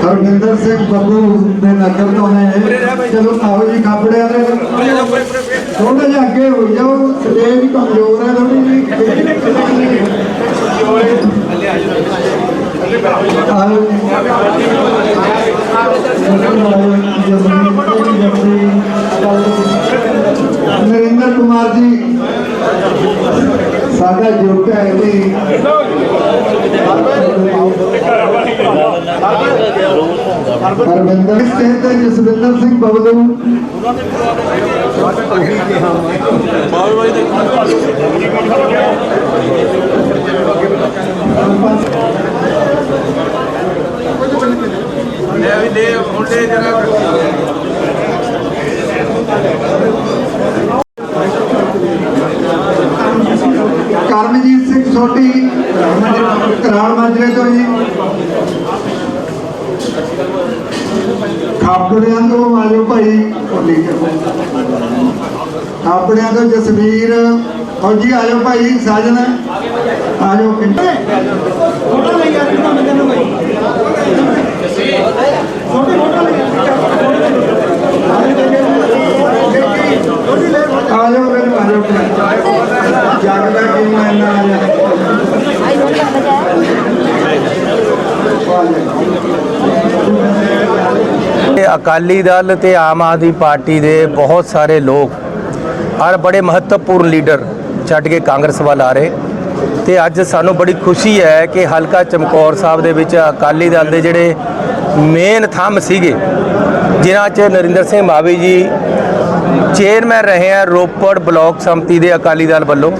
ਹਰਮਿੰਦਰ ਸਿੰਘ ਬੱਬੂ ਦੇ ਨਗਰ ਤੋਂ ਨੇ ਚਲੋ ਆਓ ਜੀ ਕਾਪੜਿਆਂ ਦੇ ਥੋੜਾ ਜਿਹਾ ਅੱਗੇ ਹੋ ਜਾਓ ਸਟੇਜ ਕਮਜ਼ੋਰ ਹੈ ਥੋੜੀ ਜੀ ਆਓ ਨਰਿੰਦਰ ਕੁਮਾਰ ਜੀ ਸਾਡਾ ਜੋਟਾ ਹੈ ਜੀ ਹਰਵਿੰਦਰ ਸਿੰਘ ਤੇ ਜਸਵਿੰਦਰ ਸਿੰਘ ਬਬਲੂ ਕਰਮਜੀਤ ਸਿੰਘ ਸੋਢੀ ਕਰਾਲ ਮਾਜਰੇ ਤੋਂ ਜੀ। ਖਾਪੜਿਆਂ ਤੋਂ ਆਜੋ ਭਾਈ ਭੁੱਲੀ ਖਾਪੜਿਆਂ ਤੋਂ ਜਸਵੀਰ ਫੌਜੀ ਆਜੋ ਭਾਈ, ਸਾਜਨ। ਆਜੋ ਕਿੰਨੇ ਆਜੋ ਮੈਨੂੰ ਆਜੋ ਜਾਗਦਾ ਕਿਉਂ ਇੰਨਾ ਆਜਾ ਇਹ ਅਕਾਲੀ ਦਲ ਤੇ ਆਮ ਆਦਮੀ ਪਾਰਟੀ ਦੇ ਬਹੁਤ ਸਾਰੇ ਲੋਕ ਔਰ ਬੜੇ ਮਹੱਤਵਪੂਰਨ ਲੀਡਰ ਛੱਡ ਕੇ ਕਾਂਗਰਸ ਵੱਲ ਆ ਰਹੇ ਤੇ ਅੱਜ ਸਾਨੂੰ ਬੜੀ ਖੁਸ਼ੀ ਹੈ ਕਿ ਹਲਕਾ ਚਮਕੌਰ ਸਾਹਿਬ ਦੇ ਵਿੱਚ ਅਕਾਲੀ ਦਲ ਦੇ ਜਿਹੜੇ ਮੇਨ ਥੰਮ ਸੀਗੇ, ਜਿਨ੍ਹਾਂ 'ਚ ਨਰਿੰਦਰ ਸਿੰਘ ਮਾਵੀ ਜੀ ਚੇਅਰਮੈਨ ਰਹੇ ਆ ਰੋਪੜ ਬਲਾਕ ਸੰਮਤੀ ਦੇ ਅਕਾਲੀ ਦਲ ਵੱਲੋਂ।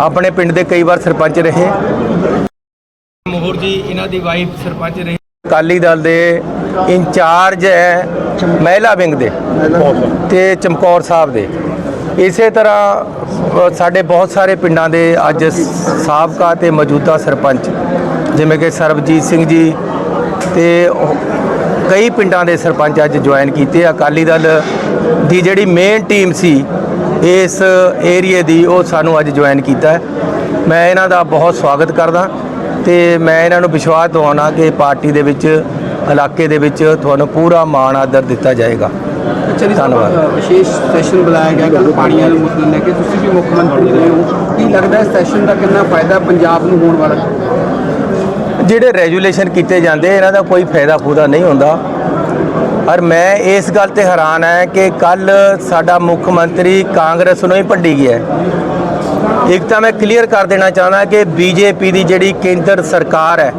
ਆਪਣੇ ਪਿੰਡ ਦੇ ਕਈ ਵਾਰ ਸਰਪੰਚ ਰਹੇ। ਮੋਹਰ ਜੀ ਇਹਨਾਂ ਦੀ ਵਾਈਫ ਸਰਪੰਚ ਰਹੀ। ਅਕਾਲੀ ਦਲ ਦੇ ਇੰਚਾਰਜ ਹੈ ਮਹਿਲਾ ਵਿੰਗ ਦੇ ਤੇ ਚਮਕੌਰ ਸਾਹਿਬ ਦੇ। ਇਸੇ ਤਰ੍ਹਾਂ ਸਾਡੇ ਬਹੁਤ ਸਾਰੇ ਪਿੰਡਾਂ ਦੇ ਅੱਜ ਸਾਬਕਾ ਤੇ ਮੌਜੂਦਾ ਸਰਪੰਚ ਜਿਵੇਂ ਕਿ ਸਰਬਜੀਤ ਸਿੰਘ ਜੀ ਤੇ ਕਈ ਪਿੰਡਾਂ ਦੇ ਸਰਪੰਚ ਅੱਜ ਜੁਆਇਨ ਕੀਤੇ। ਅਕਾਲੀ ਦਲ ਦੀ ਜਿਹੜੀ ਮੇਨ ਟੀਮ ਸੀ ਇਸ ਏਰੀਏ ਦੀ ਉਹ ਸਾਨੂੰ ਅੱਜ ਜੁਆਇਨ ਕੀਤਾ। ਮੈਂ ਇਹਨਾਂ ਦਾ ਬਹੁਤ ਸਵਾਗਤ ਕਰਦਾ ਤੇ ਮੈਂ ਇਹਨਾਂ ਨੂੰ ਵਿਸ਼ਵਾਸ ਦਿਵਾਉਣਾ ਕਿ ਪਾਰਟੀ ਦੇ ਵਿੱਚ ਇਲਾਕੇ ਦੇ ਵਿੱਚ ਤੁਹਾਨੂੰ ਪੂਰਾ ਮਾਣ ਆਦਰ ਦਿੱਤਾ ਜਾਏਗਾ। ਧੰਨਵਾਦ। ਵਿਸ਼ੇਸ਼ ਸੈਸ਼ਨ ਬੁਲਾਇਆ ਗਿਆ ਕੱਲ ਪਾਣੀਆਂ ਦੇ ਮੁੱਦੇ ਲੈ ਕੇ। ਤੁਸੀਂ ਵੀ ਮੁੱਖ ਮੰਤਰੀ ਰਹੇ ਹੋ। ਕੀ ਲੱਗਦਾ ਹੈ ਸੈਸ਼ਨ ਦਾ ਕਿੰਨਾ ਫਾਇਦਾ ਪੰਜਾਬ ਨੂੰ ਹੋਣ ਵਾਲਾ? ਜਿਹੜੇ ਰੈਜੂਲੇਸ਼ਨ ਕੀਤੇ ਜਾਂਦੇ, ਇਹਨਾਂ ਦਾ ਕੋਈ ਫਾਇਦਾ ਫੂਦਾ ਨਹੀਂ ਹੁੰਦਾ। ਔਰ ਮੈਂ ਇਸ ਗੱਲ ਤੇ ਹੈਰਾਨ ਹੈ ਕਿ ਕੱਲ ਸਾਡਾ ਮੁੱਖ ਮੰਤਰੀ ਕਾਂਗਰਸ ਨੂੰ ਹੀ ਭੱਡੀ ਗਿਆ ਇੱਕ ਤਾਂ ਮੈਂ ਕਲੀਅਰ ਕਰ ਦੇਣਾ ਚਾਹੁੰਦਾ ਕਿ ਬੀਜੇਪੀ ਦੀ ਜਿਹੜੀ ਕੇਂਦਰ ਸਰਕਾਰ ਹੈ,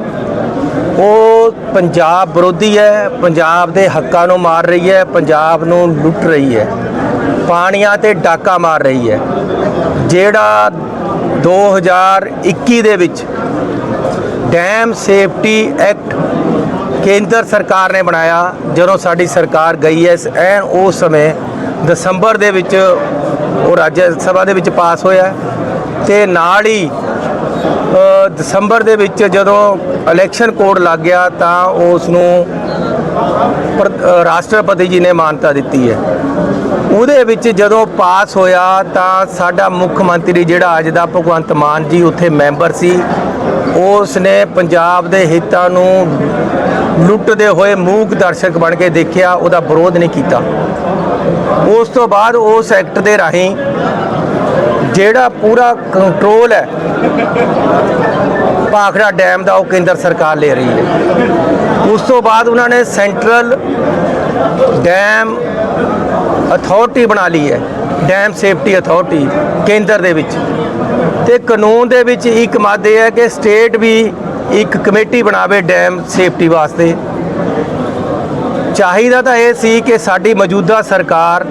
ਉਹ ਪੰਜਾਬ ਵਿਰੋਧੀ ਹੈ, ਪੰਜਾਬ ਦੇ ਹੱਕਾਂ ਨੂੰ ਮਾਰ ਰਹੀ ਹੈ, ਪੰਜਾਬ ਨੂੰ ਲੁੱਟ ਰਹੀ ਹੈ, ਪਾਣੀਆਂ ਤੇ ਡਾਕਾ ਮਾਰ ਰਹੀ ਹੈ। ਜਿਹੜਾ 2021 ਦੇ ਵਿੱਚ ਡੈਮ ਸੇਫਟੀ ਐਕਟ ਕੇਂਦਰ ਸਰਕਾਰ ਨੇ ਬਣਾਇਆ, ਜਦੋਂ ਸਾਡੀ ਸਰਕਾਰ ਗਈ ਐ ਐਨ ਉਸ ਸਮੇਂ ਦਸੰਬਰ ਦੇ ਵਿੱਚ ਉਹ ਰਾਜ ਸਭਾ ਦੇ ਵਿੱਚ ਪਾਸ ਹੋਇਆ ਤੇ ਨਾਲ ਹੀ ਦਸੰਬਰ ਦੇ ਵਿੱਚ ਜਦੋਂ ਇਲੈਕਸ਼ਨ ਕੋਡ ਲੱਗ ਗਿਆ ਤਾਂ ਉਸ ਨੂੰ ਰਾਸ਼ਟਰਪਤੀ ਜੀ ਨੇ ਮਾਨਤਾ ਦਿੱਤੀ ਹੈ ਉਹਦੇ ਵਿੱਚ ਜਦੋਂ ਪਾਸ ਹੋਇਆ ਤਾਂ ਸਾਡਾ ਮੁੱਖ ਮੰਤਰੀ ਜਿਹੜਾ ਅੱਜ ਦਾ ਭਗਵੰਤ ਮਾਨ ਜੀ, ਉੱਥੇ ਮੈਂਬਰ ਸੀ। ਉਸ ਨੇ ਪੰਜਾਬ ਦੇ ਹਿੱਤਾਂ ਨੂੰ ਲੁੱਟਦੇ ਹੋਏ ਮੂਕ ਦਰਸ਼ਕ ਬਣ ਕੇ ਦੇਖਿਆ, ਉਹਦਾ ਵਿਰੋਧ ਨਹੀਂ ਕੀਤਾ। ਉਸ ਤੋਂ ਬਾਅਦ ਉਸ ਐਕਟ ਦੇ ਰਾਹੀਂ ਜਿਹੜਾ ਪੂਰਾ ਕੰਟਰੋਲ ਹੈ, ਭਾਖੜਾ ਡੈਮ ਦਾ ਉਹ ਕੇਂਦਰ ਸਰਕਾਰ ਲੈ ਰਹੀ ਹੈ। ਉਸ ਤੋਂ ਬਾਅਦ ਉਹਨਾਂ ਨੇ ਸੈਂਟਰਲ ਡੈਮ ਅਥਾਰਟੀ ਬਣਾ ਲਈ ਹੈ। ਡੈਮ ਸੇਫਟੀ ਅਥਾਰਟੀ ਕੇਂਦਰ ਦੇ ਵਿੱਚ। ਤੇ ਕਾਨੂੰਨ ਦੇ ਵਿੱਚ ਇੱਕ ਮਾਦੇ ਹੈ ਕਿ ਸਟੇਟ ਵੀ ਇੱਕ ਕਮੇਟੀ ਬਣਾਵੇ ਡੈਮ ਸੇਫਟੀ ਵਾਸਤੇ। ਚਾਹੀਦਾ ਤਾਂ ਇਹ ਸੀ ਕਿ ਸਾਡੀ ਮੌਜੂਦਾ ਸਰਕਾਰ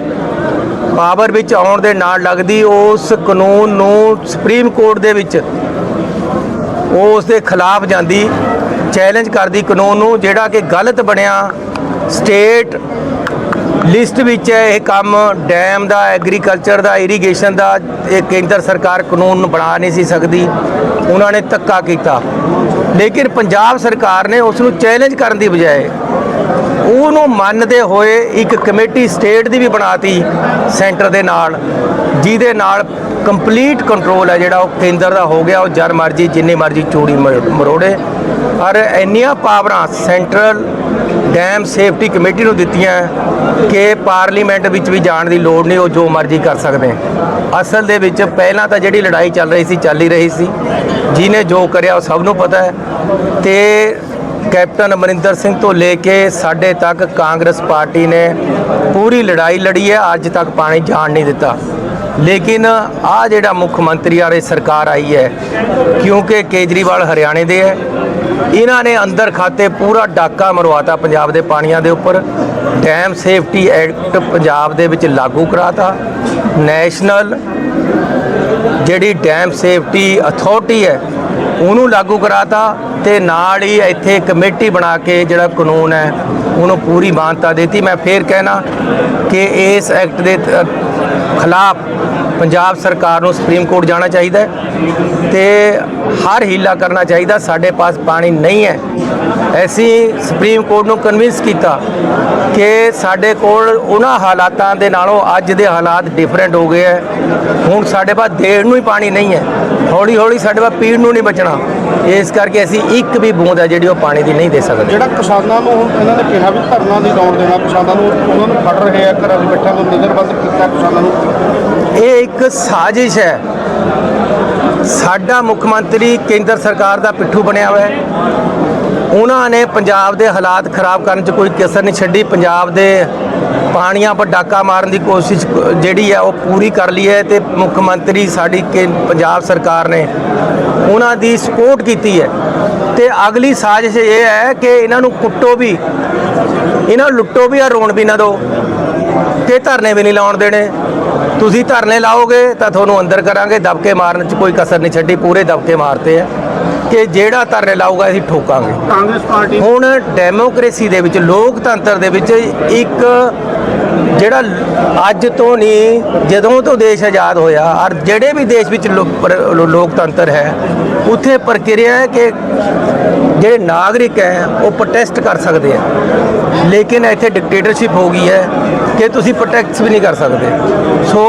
ਪਾਵਰ ਵਿੱਚ ਆਉਣ ਦੇ ਨਾਲ ਲੱਗਦੀ ਉਸ ਕਾਨੂੰਨ ਨੂੰ ਸੁਪਰੀਮ ਕੋਰਟ ਦੇ ਵਿੱਚ ਉਹ ਉਸ ਦੇ ਖਿਲਾਫ ਜਾਂਦੀ, ਚੈਲੰਜ ਕਰਦੀ ਕਾਨੂੰਨ ਨੂੰ ਜਿਹੜਾ ਕਿ ਗਲਤ ਬਣਿਆ ਸਟੇਟ ਲਿਸਟ ਵਿੱਚ ਹੈ ਇਹ ਕੰਮ ਡੈਮ ਦਾ, ਐਗਰੀਕਲਚਰ ਦਾ ਇਰੀਗੇਸ਼ਨ ਦਾ, ਇਹ ਕੇਂਦਰ ਸਰਕਾਰ ਕਾਨੂੰਨ ਬਣਾ ਨਹੀਂ ਸੀ ਸਕਦੀ। ਉਹਨਾਂ ਨੇ ਧੱਕਾ ਕੀਤਾ। ਲੇਕਿਨ ਪੰਜਾਬ ਸਰਕਾਰ ਨੇ ਉਸ ਨੂੰ ਚੈਲੰਜ ਕਰਨ ਦੀ ਬਜਾਏ ਉਹਨੂੰ ਮੰਨਦੇ ਹੋਏ ਇੱਕ ਕਮੇਟੀ ਸਟੇਟ ਦੀ ਵੀ ਬਣਾਤੀ ਸੈਂਟਰ ਦੇ ਨਾਲ, ਜਿਹਦੇ ਨਾਲ ਕੰਪਲੀਟ ਕੰਟਰੋਲ ਹੈ ਜਿਹੜਾ ਉਹ ਕੇਂਦਰ ਦਾ ਹੋ ਗਿਆ। ਉਹ ਜਨ ਮਰਜ਼ੀ, ਜਿੰਨੀ ਮਰਜ਼ੀ ਚੂੜੀ ਮ- ਮਰੋੜੇ। ਔਰ ਇੰਨੀਆਂ ਪਾਵਰਾਂ ਸੈਂਟਰਲ ਡੈਮ ਸੇਫਟੀ ਕਮੇਟੀ ਨੂੰ ਦਿੱਤੀਆਂ ਕਿ ਪਾਰਲੀਮੈਂਟ ਵਿੱਚ ਵੀ ਜਾਣ ਦੀ ਲੋੜ ਨਹੀਂ, ਉਹ ਜੋ ਮਰਜ਼ੀ ਕਰ ਸਕਦੇ ਅਸਲ ਦੇ ਵਿੱਚ ਪਹਿਲਾਂ ਤਾਂ ਜਿਹੜੀ ਲੜਾਈ ਚੱਲ ਰਹੀ ਸੀ, ਚੱਲ ਹੀ ਰਹੀ ਸੀ। ਜਿਹਨੇ ਜੋ ਕਰਿਆ, ਉਹ ਸਭ ਨੂੰ ਪਤਾ ਹੈ। ਤੇ ਕੈਪਟਨ ਅਮਰਿੰਦਰ ਸਿੰਘ ਤੋਂ ਲੈ ਕੇ ਸਾਡੇ ਤੱਕ ਕਾਂਗਰਸ ਪਾਰਟੀ ਨੇ ਪੂਰੀ ਲੜਾਈ ਲੜੀ ਹੈ, ਅੱਜ ਤੱਕ ਪਾਣੀ ਜਾਣ ਨਹੀਂ ਦਿੱਤਾ। ਲੇਕਿਨ ਆ ਜਿਹੜਾ ਮੁੱਖ ਮੰਤਰੀ ਵਾਲੀ ਸਰਕਾਰ ਆਈ ਹੈ, ਕਿਉਂਕਿ ਕੇਜਰੀਵਾਲ ਹਰਿਆਣੇ ਦੇ ਹੈ ਇਹਨਾਂ ਨੇ ਅੰਦਰ ਖਾਤੇ ਪੂਰਾ ਡਾਕਾ ਮਰਵਾਤਾ ਪੰਜਾਬ ਦੇ ਪਾਣੀਆਂ ਦੇ ਉੱਪਰ। ਡੈਮ ਸੇਫਟੀ ਐਕਟ ਪੰਜਾਬ ਦੇ ਵਿੱਚ ਲਾਗੂ ਕਰਾਤਾ। ਨੈਸ਼ਨਲ ਜਿਹੜੀ ਡੈਮ ਸੇਫਟੀ ਅਥਾਰਟੀ ਹੈ, ਉਹਨੂੰ ਲਾਗੂ ਕਰਾਤਾ ਤੇ ਨਾਲ ਹੀ ਇੱਥੇ ਕਮੇਟੀ ਬਣਾ ਕੇ ਜਿਹੜਾ ਕਾਨੂੰਨ ਹੈ, ਉਹਨੂੰ ਪੂਰੀ ਮਾਨਤਾ ਦਿੱਤੀ। ਮੈਂ ਫੇਰ ਕਹਿਣਾ ਕਿ ਇਸ ਐਕਟ ਦੇ ਖਿਲਾਫ ਪੰਜਾਬ ਸਰਕਾਰ ਨੂੰ ਸੁਪਰੀਮ ਕੋਰਟ ਜਾਣਾ ਚਾਹੀਦਾ ਹੈ ਤੇ ਹਰ ਹੀਲਾ ਕਰਨਾ ਚਾਹੀਦਾ, ਸਾਡੇ ਪਾਸ ਪਾਣੀ ਨਹੀਂ ਹੈ। ਅਸੀਂ ਸੁਪਰੀਮ ਕੋਰਟ ਨੂੰ ਕਨਵਿੰਸ ਕੀਤਾ ਕਿ ਸਾਡੇ ਕੋਲ ਉਹਨਾਂ ਹਾਲਾਤਾਂ ਦੇ ਨਾਲੋਂ ਅੱਜ ਦੇ ਹਾਲਾਤ ਡਿਫਰੈਂਟ ਹੋ ਗਏ ਹੈ। ਹੁਣ ਸਾਡੇ ਪਾਸ ਦੇਣ ਨੂੰ ਹੀ ਪਾਣੀ ਨਹੀਂ ਹੈ। ਹੌਲੀ ਹੌਲੀ ਸਾਡੇ ਪਾਸ ਪੀਣ ਨੂੰ ਨਹੀਂ ਬਚਣਾ। ਇਸ ਕਰਕੇ ਅਸੀਂ ਇੱਕ ਵੀ ਬੂੰਦ ਹੈ ਜਿਹੜੀ ਉਹ ਪਾਣੀ ਦੀ ਨਹੀਂ ਦੇ ਸਕਦੇ। ਜਿਹੜਾ ਕਿਸਾਨਾਂ ਨੂੰ ਹੁਣ ਇਹਨਾਂ ਨੇ ਕਿਹਾ ਵੀ ਧਰਨਾ ਨਹੀਂ ਲਾਉਣ ਦੇਣਾ, ਕਿਸਾਨਾਂ ਨੂੰ ਉਹਨਾਂ ਨੂੰ ਫੜ ਰਹੇ ਆ, ਘਰਾਂ ਦੇ ਬੈਠਿਆਂ ਨੂੰ ਨਜ਼ਰਬੰਦ ਕੀਤਾ ਕਿਸਾਨਾਂ ਨੂੰ। ਇਹ ਇੱਕ ਸਾਜ਼ਿਸ਼ ਹੈ। ਸਾਡਾ ਮੁੱਖ ਮੰਤਰੀ ਕੇਂਦਰ ਸਰਕਾਰ ਦਾ ਪਿੱਠੂ ਬਣਿਆ ਹੋਇਆ ਹੈ। ਉਹਨਾਂ ਨੇ ਪੰਜਾਬ ਦੇ ਹਾਲਾਤ ਖਰਾਬ ਕਰਨ 'ਚ ਕੋਈ ਕਸਰ ਨਹੀਂ ਛੱਡੀ। ਪੰਜਾਬ ਦੇ ਪਾਣੀਆਂ ਪਰ ਡਾਕਾ ਮਾਰਨ ਦੀ ਕੋਸ਼ਿਸ਼ ਜਿਹੜੀ ਹੈ, ਉਹ ਪੂਰੀ ਕਰ ਲਈ ਹੈ ਤੇ ਮੁੱਖ ਮੰਤਰੀ ਸਾਡੀ ਕੇ ਪੰਜਾਬ ਸਰਕਾਰ ਨੇ ਉਹਨਾਂ ਦੀ ਸਪੋਰਟ ਕੀਤੀ ਹੈ। ਤੇ ਅਗਲੀ ਸਾਜ਼ਿਸ਼ ਇਹ ਹੈ ਕਿ ਇਹਨਾਂ ਨੂੰ ਕੁੱਟੋ ਵੀ, ਇਹਨਾਂ ਨੂੰ ਲੁੱਟੋ ਵੀ ਆ ਰੋਣ ਵੀ ਨਾ ਦਿਓ। ਕਿ ਧਰਨੇ ਵੀ ਨਹੀਂ ਲਾਉਣ ਦੇਣੇ। ਤੁਸੀਂ ਧਰਨੇ ਲਾਓਗੇ ਤਾਂ ਤੁਹਾਨੂੰ ਅੰਦਰ ਕਰਾਂਗੇ ਦਬਕੇ ਮਾਰਨ 'ਚ ਕੋਈ ਕਸਰ ਨਹੀਂ ਛੱਡੀ ਪੂਰੇ ਦਬਕੇ ਮਾਰਤੇ ਆ। ਕਿ ਜਿਹੜਾ ਧਰਨੇ ਲਾਊਗਾ ਅਸੀਂ ਠੋਕਾਂਗੇ। ਕਾਂਗਰਸ ਪਾਰਟੀ ਹੁਣ ਡੈਮੋਕ੍ਰੇਸੀ ਦੇ ਵਿੱਚ ਲੋਕਤੰਤਰ ਦੇ ਵਿੱਚ ਇੱਕ ਜਿਹੜਾ ਅੱਜ ਤੋਂ ਨਹੀਂ ਜਦੋਂ ਤੋਂ ਦੇਸ਼ ਆਜ਼ਾਦ ਹੋਇਆ ਔਰ ਜਿਹੜੇ ਵੀ ਦੇਸ਼ ਵਿੱਚ ਲੋਕਤੰਤਰ ਹੈ ਉੱਥੇ ਪ੍ਰਕਿਰਿਆ ਹੈ ਕਿ ਜਿਹੜੇ ਨਾਗਰਿਕ ਹੈ, ਉਹ ਪ੍ਰੋਟੈਸਟ ਕਰ ਸਕਦੇ ਆ। ਲੇਕਿਨ ਇੱਥੇ ਡਿਕਟੇਟਰਸ਼ਿਪ ਹੋ ਗਈ ਹੈ ਕਿ ਤੁਸੀਂ ਪ੍ਰੋਟੈਕਟਸ ਵੀ ਨਹੀਂ ਕਰ ਸਕਦੇ। ਸੋ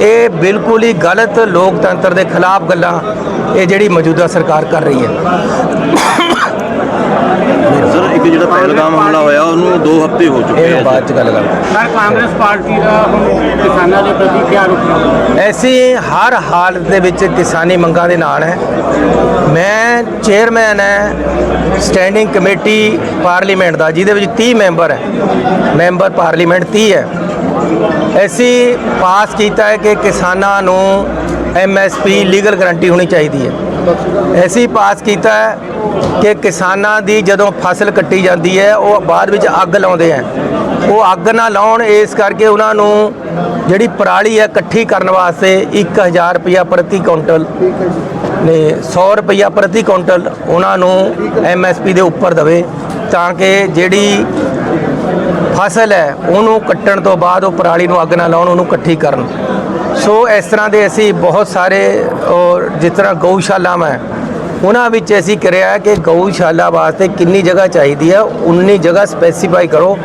ਇਹ ਬਿਲਕੁਲ ਹੀ ਗਲਤ ਲੋਕਤੰਤਰ ਦੇ ਖਿਲਾਫ ਗੱਲਾਂ ਇਹ ਜਿਹੜੀ ਮੌਜੂਦਾ ਸਰਕਾਰ ਕਰ ਰਹੀ ਹੈ। ਸਰ ਇੱਕ ਜਿਹੜਾ ਪਹਿਲਗਾਮ ਹਮਲਾ ਹੋਇਆ ਉਹਨੂੰ 2 ਹਫ਼ਤੇ ਹੋ ਚੁੱਕੇ ਇਹ ਆ ਬਾਅਦ ਚ ਗੱਲ ਕਰ ਸਰ ਕਾਂਗਰਸ ਪਾਰਟੀ ਦਾ ਹੁਣ ਕਿਸਾਨਾਂ ਦੇ ਪ੍ਰਤੀ ਕੀ ਰੁਖ ਐਸੀ ਹਰ ਹਾਲਤ ਦੇ ਵਿੱਚ ਕਿਸਾਨੀ ਮੰਗਾਂ ਦੇ ਨਾਲ ਹੈ। ਮੈਂ ਚੇਅਰਮੈਨ ਹੈ ਸਟੈਂਡਿੰਗ ਕਮੇਟੀ ਪਾਰਲੀਮੈਂਟ ਦਾ ਜਿਹਦੇ ਵਿੱਚ 30 ਮੈਂਬਰ ਹੈ। ਮੈਂਬਰ ਪਾਰਲੀਮੈਂਟ 30 ਹੈ। ਅਸੀਂ ਪਾਸ ਕੀਤਾ ਹੈ ਕਿ ਕਿਸਾਨਾਂ ਨੂੰ ਐਮਐਸਪੀ ਲੀਗਲ ਗਾਰੰਟੀ ਹੋਣੀ ਚਾਹੀਦੀ ਹੈ। ਐਸੀ ਪਾਸ ਕੀਤਾ ਹੈ ਕਿ ਕਿਸਾਨਾਂ ਦੀ ਜਦੋਂ ਫਸਲ ਕੱਟੀ ਜਾਂਦੀ ਹੈ, ਉਹ ਬਾਅਦ ਵਿੱਚ ਅੱਗ ਲਾਉਂਦੇ ਆ ਉਹ ਅੱਗ ਨਾ ਲਾਉਣ, ਇਸ ਕਰਕੇ ਉਹਨਾਂ ਨੂੰ ਜਿਹੜੀ ਪਰਾਲੀ ਹੈ ਇਕੱਠੀ ਕਰਨ ਵਾਸਤੇ 1000 ਰੁਪਇਆ ਪ੍ਰਤੀ ਕੁਇੰਟਲ ਨੇ 100 ਰੁਪਇਆ ਪ੍ਰਤੀ ਕੁਇੰਟਲ ਉਹਨਾਂ ਨੂੰ ਐਮਐਸਪੀ ਦੇ ਉੱਪਰ ਦਵੇ ਤਾਂ ਕਿ ਜਿਹੜੀ ਫਸਲ ਹੈ, ਉਹਨੂੰ ਕੱਟਣ ਤੋਂ ਬਾਅਦ ਉਹ ਪਰਾਲੀ ਨੂੰ ਅੱਗ ਨਾ ਲਾਉਣ, ਉਹਨੂੰ ਇਕੱਠੀ ਕਰਨ। ਸੋ ਇਸ ਤਰ੍ਹਾਂ ਦੇ ਅਸੀਂ ਬਹੁਤ ਸਾਰੇ ਔਰ ਜਿਸ ਤਰ੍ਹਾਂ ਗਊਸ਼ਾਲਾਵਾਂ ਹੈ ਉਹਨਾਂ ਵਿੱਚ ਅਸੀਂ ਕਰਿਆ ਕਿ ਗਊਸ਼ਾਲਾ ਵਾਸਤੇ ਕਿੰਨੀ ਜਗ੍ਹਾ ਚਾਹੀਦੀ ਹੈ, ਉਨੀ ਜਗ੍ਹਾ ਸਪੈਸੀਫਾਈ ਕਰੋ।